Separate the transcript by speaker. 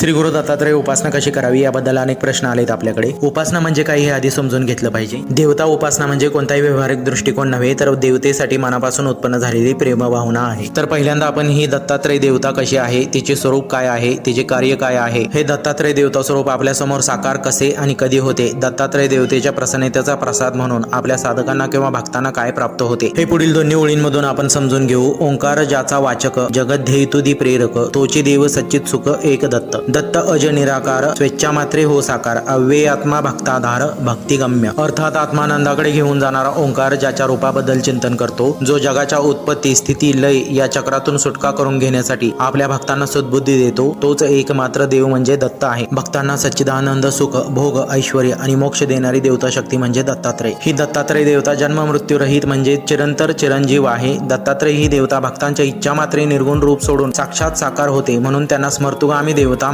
Speaker 1: श्री गुरु दत्तात्रय उपासना कशी करावी याबद्दल अनेक प्रश्न आलेत आपल्याकडे. उपासना म्हणजे काय हे आधी समजून घेतलं पाहिजे. देवता उपासना म्हणजे कोणताही व्यवहारिक दृष्टिकोन नव्हे तर देवतेसाठी मनापासून उत्पन्न झालेली प्रेम भावना आहे. तर पहिल्यांदा आपण ही दत्तात्रय देवता कशी आहे तिचे स्वरूप काय आहे तिचे कार्य काय आहे हे दत्तात्रय देवता स्वरूप आपल्यासमोर साकार कसे आणि कधी होते दत्तात्रय देवतेच्या प्रसन्नतेचा प्रसाद म्हणून आपल्या साधकांना किंवा भक्तांना काय प्राप्त होते हे पुढील दोन्ही ओळींमधून आपण समजून घेऊ. ओंकार ज्याचा वाचक जगत ध्येतुदी प्रेरक तोची देव सच्चित सुख एक दत्त. दत्त अज निराकार स्वेच्छा मात्रे हो साकार अव्यय आत्मा भक्ताधार भक्तिगम्य. अर्थात आत्मानंदाकडे घेऊन जाणारा ओंकार ज्याच्या रूपाबद्दल चिंतन करतो जो जगाच्या उत्पत्ती स्थिती लय या चक्रातून सुटका करून घेण्यासाठी आपल्या भक्तांना सद्बुद्धी देतो तोच एकमात्र देव म्हणजे दत्त आहे. भक्तांना सच्चिदानंद सुख भोग ऐश्वर आणि मोक्ष देणारी देवता शक्ती म्हणजे दत्तात्रय. ही दत्तात्रय देवता जन्म मृत्यू रहित म्हणजे चिरंतर चिरंजीव आहे. दत्तात्रय ही देवता भक्तांच्या इच्छा मात्रे निर्गुण रूप सोडून साक्षात साकार होते म्हणून त्यांना स्मर्तुगामी देवता